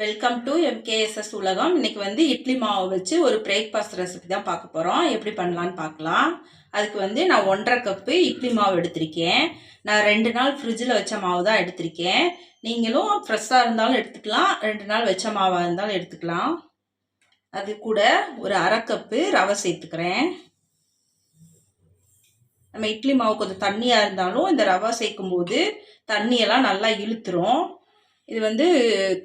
Welcome to எம்கேஎஸ்எஸ் உலகம். இன்னைக்கு வந்து இட்லி மாவு வச்சு ஒரு பிரேக்ஃபாஸ்ட் ரெசிபி தான் பார்க்க போகிறோம் எப்படி பண்ணலான்னு பார்க்கலாம். அதுக்கு வந்து நான் ஒன்றரை கப்பு இட்லி மாவு எடுத்திருக்கேன். நான் ரெண்டு நாள் ஃப்ரிட்ஜில் வச்ச மாவு தான் எடுத்திருக்கேன். நீங்களும் ஃப்ரெஷ்ஷாக இருந்தாலும் எடுத்துக்கலாம். ரெண்டு நாள் வச்ச மாவாக இருந்தாலும் எடுத்துக்கலாம். அது கூட ஒரு அரை கப்பு ரவை சேர்த்துக்கிறேன். நம்ம இட்லி மாவு கொஞ்சம் தண்ணியாக இருந்தாலும் இந்த ரவை சேர்க்கும்போது தண்ணியெல்லாம் நல்லா இழுத்துரும். இது வந்து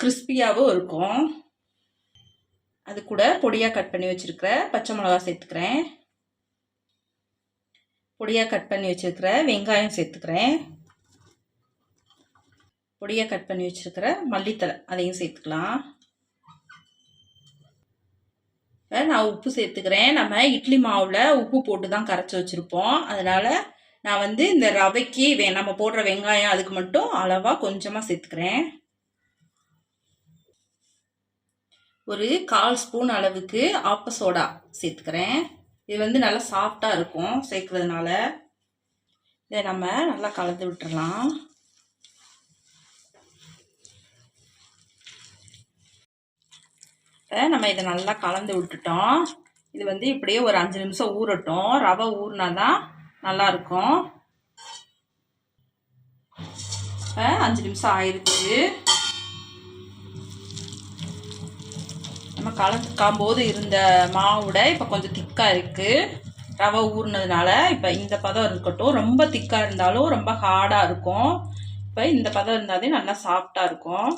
கிறிஸ்பியாகவும் இருக்கும். அது கூட பொடியாக கட் பண்ணி வச்சுருக்கிற பச்சை மிளகா சேர்த்துக்கிறேன். பொடியாக கட் பண்ணி வச்சுருக்கிற வெங்காயம் சேர்த்துக்கிறேன். பொடியாக கட் பண்ணி வச்சுருக்கிற மல்லித்தலை அதையும் சேர்த்துக்கலாம். நான் உப்பு சேர்த்துக்கிறேன். நம்ம இட்லி மாவில் உப்பு போட்டு தான் கரைச்சி வச்சுருப்போம். அதனால் நான் வந்து இந்த ரவைக்கு வே நம்ம போடுற வெங்காயம் அதுக்கு மட்டும் அளவாக கொஞ்சமாக சேர்த்துக்கிறேன். ஒரு கால் ஸ்பூன் அளவுக்கு ஆப்ப சோடா சேர்த்துக்கிறேன். இது வந்து நல்லா சாஃப்டாக இருக்கும் சேர்க்குறதுனால. இதை நம்ம நல்லா கலந்து விட்டுறலாம். நம்ம இதை நல்லா கலந்து விட்டுட்டோம். இது வந்து இப்படியே ஒரு அஞ்சு நிமிஷம் ஊறட்டும். ரவை ஊறினா தான் நல்லாயிருக்கும் அஞ்சு நிமிஷம் ஆயிடுச்சு கலக்காம் போது இருந்த மாவுட இப்போ கொஞ்சம் திக்காக இருக்குது ரவை ஊறினதுனால இப்போ இந்த பதம் இருக்கட்டும். ரொம்ப திக்காக இருந்தாலும் ரொம்ப ஹார்டாக இருக்கும். இப்போ இந்த பதம் இருந்தாலே நல்லா சாஃப்டாக இருக்கும்.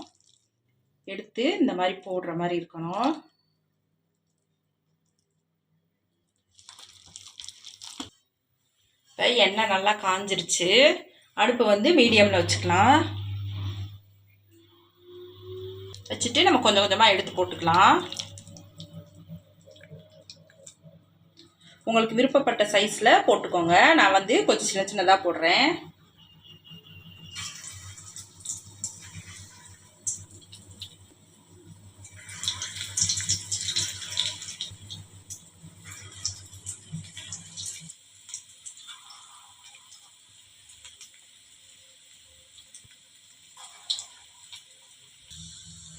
எடுத்து இந்த மாதிரி போடுற மாதிரி இருக்கணும். இப்போ எண்ணெய் நல்லா காஞ்சிருச்சு. அடுப்பு வந்து மீடியமில் வச்சுக்கலாம். வச்சுட்டு நம்ம கொஞ்சம் கொஞ்சமாக எடுத்து போட்டுக்கலாம். உங்களுக்கு விருப்பப்பட்ட சைஸில் போட்டுக்கோங்க. நான் வந்து கொஞ்சம் சின்ன சின்னதாக போடுறேன்.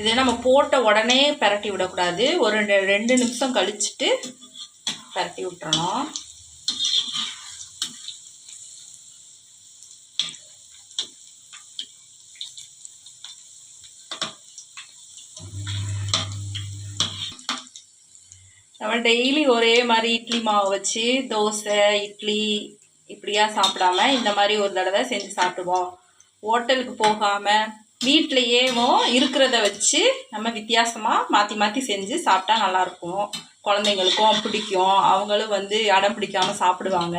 இதை நம்ம போட்ட உடனே பரட்டி விடக்கூடாது. ஒரு ரெண்டு ரெண்டு நிமிஷம் கழிச்சுட்டு பரட்டி விட்டுறணும். நம்ம டெய்லி ஒரே மாதிரி இட்லி மாவு வச்சு தோசை இட்லி இப்படியா சாப்பிடாம இந்த மாதிரி ஒரு தடவை செஞ்சு சாப்பிடுவோம். ஹோட்டலுக்கு போகாமல் வீட்லேயேவும் இருக்கிறத வச்சு நம்ம வித்தியாசமாக மாற்றி மாற்றி செஞ்சு சாப்பிட்டா நல்லாயிருக்கும். குழந்தைங்களுக்கும் பிடிக்கும். அவங்களும் வந்து அடம் பிடிக்காமல் சாப்பிடுவாங்க.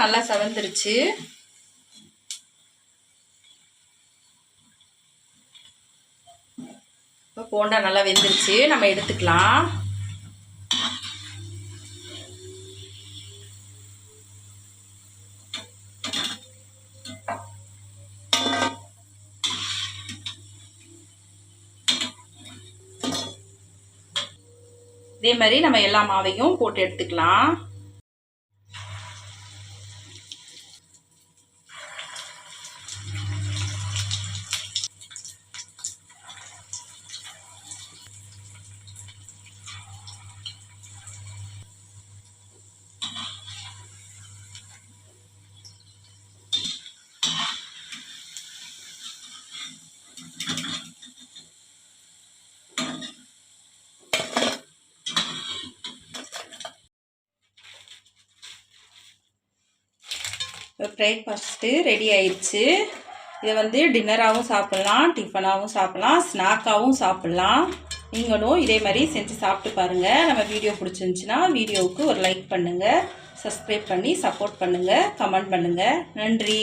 நல்லா செவந்துருச்சு. இப்போ போண்டா நல்லா வெந்துருச்சு. நம்ம எடுத்துக்கலாம். இதே மாதிரி நம்ம எல்லா மாவையும் போட்டு எடுத்துக்கலாம். பிரேக்ஃபாஸ்ட்டு ரெடி ஆயிடுச்சு இதை வந்து டின்னராகவும் சாப்பிட்லாம் டிஃபனாகவும் சாப்பிட்லாம் ஸ்நாக்காகவும் சாப்பிட்லாம். நீங்களும் இதே மாதிரி செஞ்சு சாப்பிட்டு பாருங்கள் நம்ம வீடியோ பிடிச்சிருந்துச்சின்னா வீடியோவுக்கு ஒரு லைக் பண்ணுங்கள் சப்ஸ்கிரைப் பண்ணி சப்போர்ட் பண்ணுங்கள் கமெண்ட் பண்ணுங்கள் நன்றி.